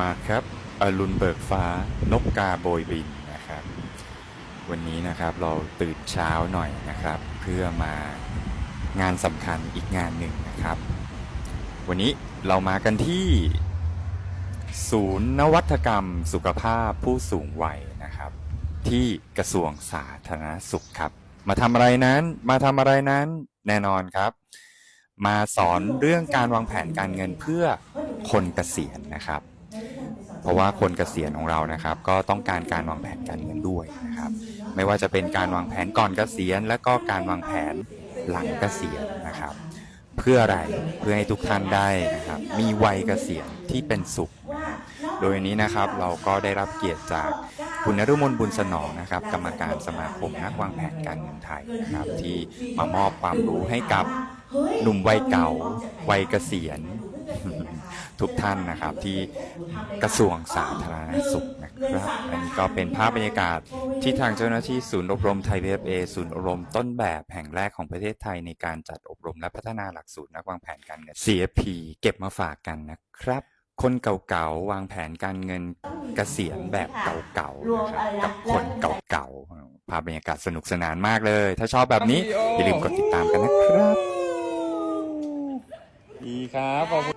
มาครับอรุณเบิกฟ้านกกาโบยบินนะครับ วันนี้นะครับเราตื่นเช้าหน่อยนะครับ เพื่อมางานสำคัญอีกงานหนึ่งนะครับ วันนี้เรามากันที่ ศูนย์นวัตกรรมสุขภาพผู้สูงวัยนะครับ ที่กระทรวงสาธารณสุขครับ มาทำอะไรนั้นมาทำอะไรนั้นแน่นอนครับ มาสอนเรื่องการวางแผนการเงินเพื่อคนเกษียณนะครับ เพราะว่าคนเกษียณของเรานะครับ ก็ต้องการการวางแผนการเงินด้วยนะครับ ไม่ว่าจะเป็นการวางแผนก่อนเกษียณ และก็การวางแผนหลังเกษียณนะครับ เพื่ออะไรเพื่อให้ทุกท่านได้นะครับ มีวัยเกษียณที่เป็นสุข โดยนี้นะครับเราก็ได้รับเกียรติจากคุณนรุมนบุญสนองนะครับ กรรมการสมาคมนักวางแผนการเงินไทยนะครับ ที่มามอบความรู้ให้กับหนุ่มวัยเก่าวัยเกษียณ ทุกท่านนะครับที่กระทรวงสาธารณสุขนะครับอันนี้ก็เป็นภาพบรรยากาศที่ทางเจ้าหน้าที่ศูนย์อบรมไทยพีเอศูนย์อบรมต้นแบบแห่งแรกของประเทศไทยในการจัดอบรมและพัฒนาหลักสูตรนักวางแผนการเงิน CFP เก็บมาฝากกันนะครับคนเก่าๆ วางแผนการเงินเกษียณแบบเก่าๆนะครับกับคนเก่าๆ ภาพบรรยากาศสนุกสนานมากเลย ถ้าชอบแบบนี้ อย่าลืมกดติดตามกันนะครับ ดีครับขอบคุณ